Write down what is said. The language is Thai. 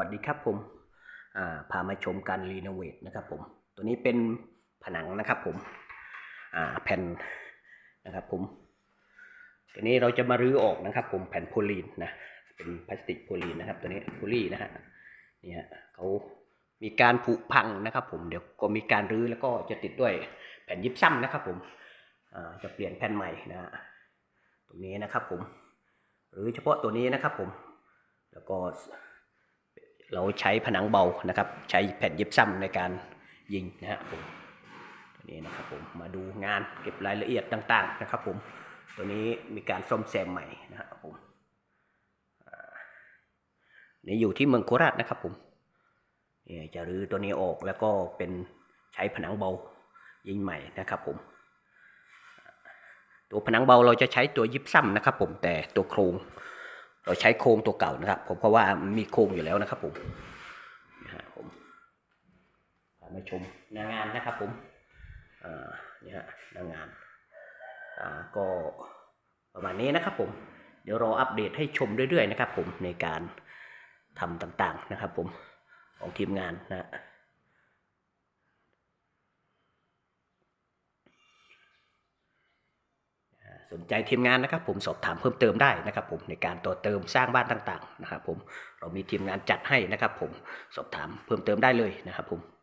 สวัสดีครับผมาพามาชมการรีโนเวทนะครับผม ตัวนี้เป็นผนังนะครับผมแผ่นนะครับผม ตัวนี้เราจะมารื้อออกนะครับผมแผ่นโพลีนนะ เป็นพลาสติกโพลีนนะครับ ตัวนี้โพลีนะฮะ นี่ฮะเขามีการผุพังนะครับผม เดี๋ยวก็มีการรื้อแล้วก็จะติดด้วยแผ่นยิบซ้ำนะครับผมจะเปลี่ยนแผ่นใหม่นะฮะ ตรงนี้นะครับผม หรือเฉพาะตัวนี้นะครับผม แล้วก็ เราใช้ผนังเบานะครับ ใช้แผ่นยิบซ้ำในการยิงนะฮะผมตัวนี้นะครับผมมาดูงานเก็บรายละเอียดต่าง ๆนะครับ ผมตัวนี้มีการซ่อมแซมใหม่นะครับผมนี่อยู่ที่เมืองโคราชนะครับผมนี่จะรื้อตัวนี้ออกแล้วก็เป็นใช้ผนังเบายิงใหม่นะครับผมตัวผนังเบาเราจะใช้ตัวยิบซ้ำนะครับผมแต่ตัวโครง เราใช้โครงตัวเก่านะครับ ผมเพราะว่ามีโครงอยู่แล้วนะครับ ผมนะฮะผมามาชมนางานนะครับ ผมอ่านี่ฮะนางานอ่าก็ประมาณนี้นะครับ ผม เดี๋ยวรออัปเดตให้ชมเรื่อยๆนะครับ ผมในการทำต่างๆนะครับ ผมของทีมงานนะ สนใจทีมงานนะครับ ผมสอบถามเพิ่มเติมได้นะครับ ผมในการต่อเติมสร้างบ้านต่างๆนะครับ ผมเรามีทีมงานจัดให้นะครับ ผมสอบถามเพิ่มเติมได้เลยนะครับ ผม